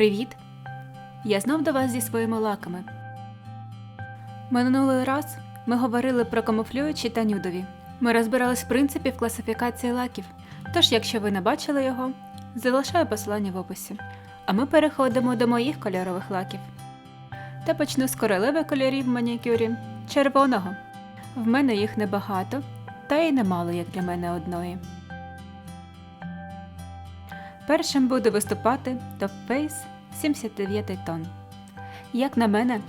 Привіт! Я знов до вас зі своїми лаками. Минулий раз ми говорили про камуфлюючі та нюдові. Ми розбирались принципів класифікації лаків. Тож, якщо ви не бачили його, залишаю посилання в описі. А ми переходимо до моїх кольорових лаків. Та почну з королеви кольорів в манікюрі червоного. В мене їх небагато, та й немало, як для мене одної. Першим буде виступати Top Face 79 тон. Як на мене,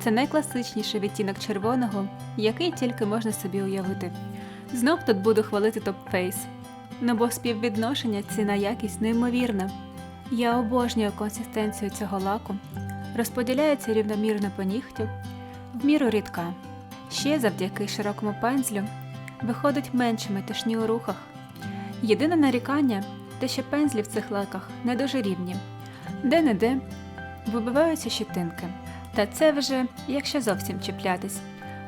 це найкласичніший відтінок червоного, який тільки можна собі уявити. Знов тут буду хвалити Face, ну бо співвідношення ціна якість неймовірна. Я обожнюю консистенцію цього лаку, розподіляється рівномірно по нігтю, в міру рідка. Ще завдяки широкому пензлю виходить менше метушні у рухах. Єдине нарікання те, що пензлі в цих лаках не дуже рівні, де-не-де вибиваються щетинки. Та це вже, якщо зовсім чіплятись,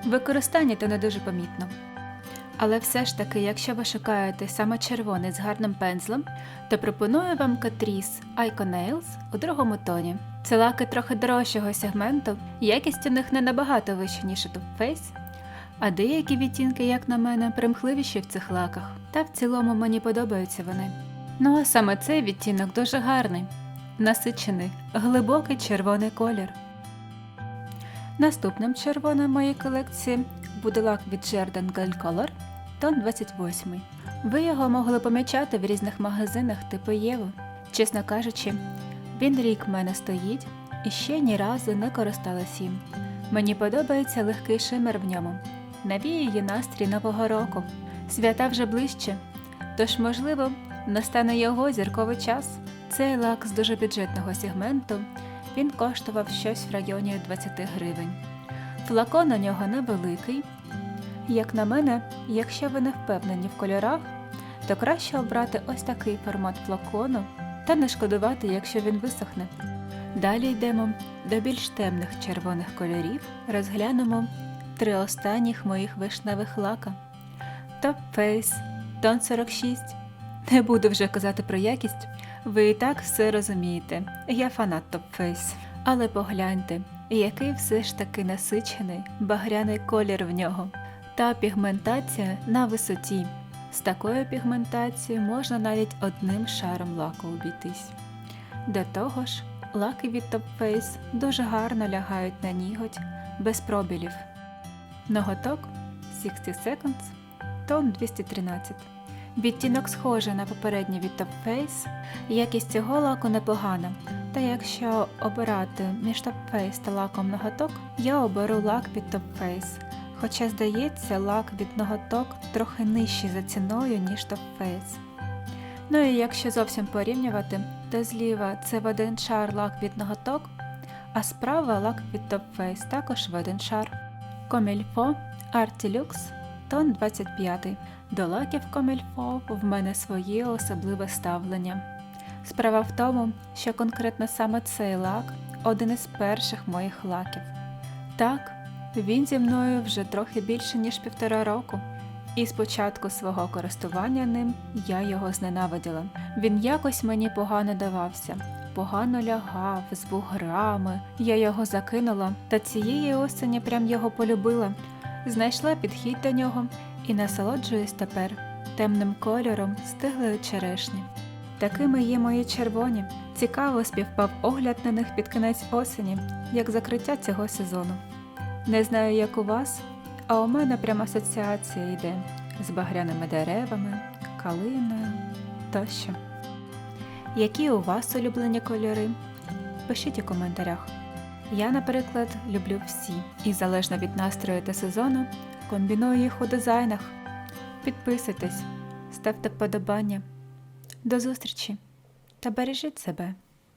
використання то не дуже помітно. Але все ж таки, якщо ви шукаєте саме червоний з гарним пензлем, то пропоную вам Catrice Icon у другому тоні. Це лаки трохи дорожчого сегменту, якість у них не набагато вища, ніж у Top Face, а деякі відтінки, як на мене, примхливіші в цих лаках, та в цілому мені подобаються вони. Ну а саме цей відтінок дуже гарний, насичений, глибокий червоний колір. Наступним червоним моїй колекції буде лак від Jordan Gold Color тон 28. Ви його могли помічати в різних магазинах типу Єву. Чесно кажучи, він рік в мене стоїть і ще ні разу не користалась їм. Мені подобається легкий шимер в ньому. Навіює настрій нового року. Свята вже ближче, тож, можливо, настане його зірковий час. Цей лак з дуже бюджетного сегменту. Він коштував щось в районі 20 гривень. Флакон у нього невеликий. Як на мене, якщо ви не впевнені в кольорах, то краще обрати ось такий формат флакону та не шкодувати, якщо він висохне. Далі йдемо до більш темних червоних кольорів, розглянемо три останніх моїх вишневих лака. Top Face, тон 46. Не буду вже казати про якість, ви і так все розумієте. Я фанат Face. Але погляньте, який все ж таки насичений багряний колір в нього. Та пігментація на висоті. З такою пігментацією можна навіть одним шаром лаку обійтись. До того ж, лаки від Top Face дуже гарно лягають на ніготь без пробілів. Ноготок 60 Seconds, тон 213. Відтінок схожий на попередній від Top Face, якість цього лаку непогана. Та якщо обирати між Top Face та лаком ноготок, я оберу лак від Top Face. Хоча, здається, лак від ноготок трохи нижчий за ціною, ніж Top Face. Ну і якщо зовсім порівнювати, то зліва це в один шар лак від ноготок, а справа лак від Top Face також в один шар. Комільфо Artilux тон 25. До лаків Комільфо в мене своє особливе ставлення. Справа в тому, що конкретно саме цей лак один із перших моїх лаків. Так, він зі мною вже трохи більше, ніж півтора року, і з початку свого користування ним я його зненавиділа. Він якось мені погано давався, погано лягав з буграми. Я його закинула, та цієї осені прям його полюбила. Знайшла підхід до нього і насолоджуюсь тепер темним кольором стиглої черешні. Такими є мої червоні. Цікаво співпав огляд на них під кінець осені, як закриття цього сезону. Не знаю, як у вас, а у мене прямо асоціація йде з багряними деревами, калиною тощо. Які у вас улюблені кольори? Пишіть у коментарях. Я, наприклад, люблю всі, і залежно від настрою та сезону, комбіную їх у дизайнах. Підписуйтесь, ставте вподобання. До зустрічі та бережіть себе.